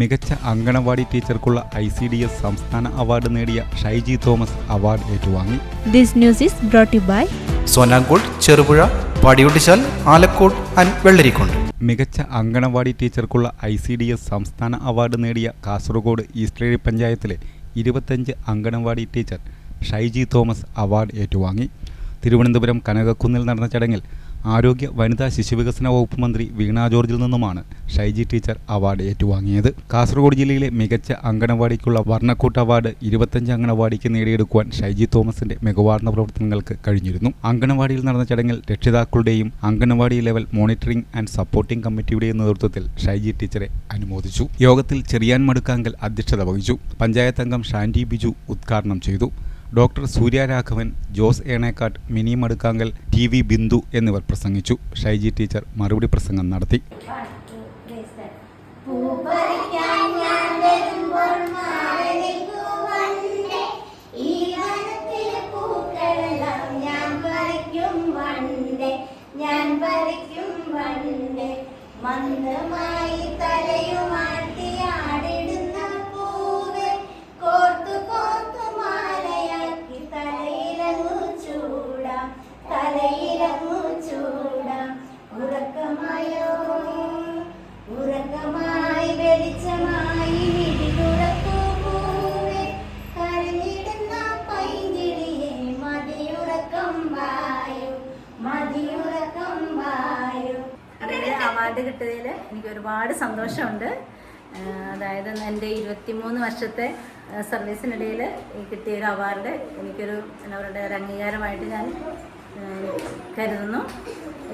മികച്ച അങ്കണവാടി ടീച്ചർക്കുള്ള I C D S സംസ്ഥാന അവാർഡ് നേടിയ ഷൈജി തോമസ് അവാർഡ് ഏറ്റുവാങ്ങി. This news is brought you by by Sonankode Cherupuzha Padiyottuchal Alakode and Vellarikundu മികച്ച അങ്കണവാടി ടീച്ചർക്കുള്ള ഐ സി ഡി എസ് സംസ്ഥാന അവാർഡ് നേടിയ കാസർഗോഡ് ഈസ്റ്റേഴി പഞ്ചായത്തിലെ ഇരുപത്തഞ്ച് അങ്കണവാടി ടീച്ചർ ഷൈജി തോമസ് അവാർഡ് ഏറ്റുവാങ്ങി. തിരുവനന്തപുരം കനകക്കുന്നിൽ നടന്ന ചടങ്ങിൽ ആരോഗ്യ വനിതാ ശിശുവികസന വകുപ്പ് മന്ത്രി വീണ ജോർജിൽ നിന്നുമാണ് ഷൈജി ടീച്ചർ അവാർഡ് ഏറ്റുവാങ്ങിയത്. കാസർഗോഡ് ജില്ലയിലെ മികച്ച അങ്കണവാടിക്കുള്ള വർണക്കൂട്ട് അവാർഡ് ഇരുപത്തഞ്ച് അങ്കണവാടിക്ക് നേടിയെടുക്കുവാൻ ഷൈജി തോമസിന്റെ മികവാർന്ന പ്രവർത്തനങ്ങൾക്ക് കഴിഞ്ഞിരുന്നു. അങ്കണവാടിയിൽ നടന്ന ചടങ്ങിൽ രക്ഷിതാക്കളുടെയും anganwadi level monitoring and supporting കമ്മിറ്റിയുടെയും നേതൃത്വത്തിൽ ഷൈജി ടീച്ചറെ അനുമോദിച്ചു. യോഗത്തിൽ ചെറിയാൻ മടുക്കാങ്കൽ അധ്യക്ഷത വഹിച്ചു. പഞ്ചായത്ത് അംഗം ഷാൻഡി ബിജു ഉദ്ഘാടനം ചെയ്തു. Doctor Suryaraghavan Jose Enekkattu Mini Madukkangal T V Bindu എന്നിവർ പ്രസംഗിച്ചു ഷൈജി ടീച്ചർ മറുപടി പ്രസംഗം നടത്തി ഞാൻ വരയ്ക്കും വണ്ടേ. മന്ദമായി തലയുമാട്ടി അവാർഡ് കിട്ടിയതിൽ എനിക്ക് ഒരുപാട് സന്തോഷമുണ്ട്. അതായത് എന്റെ ഇരുപത്തിമൂന്ന് വർഷത്തെ സർവീസിനിടയിൽ കിട്ടിയ ഒരു അവാർഡ് എനിക്കൊരു പറയുക ഒരു അംഗീകാരമായിട്ട് ഞാൻ കരുതുന്നു.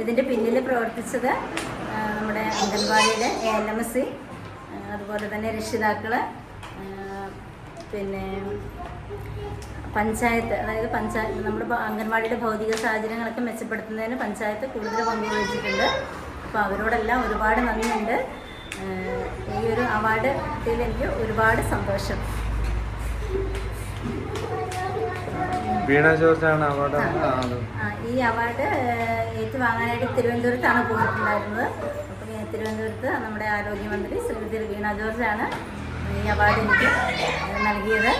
ഇതിന്റെ പിന്നിൽ പ്രവർത്തിച്ചത് നമ്മുടെ അംഗൻവാടിയിലെ A L M S C അതുപോലെ തന്നെ രക്ഷിതാക്കൾ പിന്നെ പഞ്ചായത്ത് അതായത് പഞ്ചായത്ത് നമ്മുടെ അംഗൻവാടിയുടെ ഭൗതിക സാഹചര്യങ്ങളൊക്കെ മെച്ചപ്പെടുത്തുന്നതിന് പഞ്ചായത്ത് കൂടുതൽ പങ്കുവഹിച്ചിട്ടുണ്ട് അപ്പോൾ അവരോടെല്ലാം ഒരുപാട് നന്ദിയുണ്ട്. ഈ ഒരു അവാർഡ് കിട്ടിയതിൽ എനിക്ക് ഒരുപാട് സന്തോഷം. വീണ ജോർജാണ് അവാർഡ് ആ, ഈ അവാർഡ് ഏറ്റുവാങ്ങാനായിട്ട് തിരുവനന്തപുരത്താണ് പോയിട്ടുണ്ടായിരുന്നത്. അപ്പം തിരുവനന്തപുരത്ത് നമ്മുടെ ആരോഗ്യമന്ത്രി ശ്രീമതി വീണ ജോർജാണ് ഈ അവാർഡ് എനിക്ക് നൽകിയത്.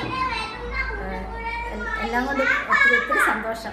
എല്ലാം കൊണ്ടും ഒത്തിരി ഒത്തിരി സന്തോഷം.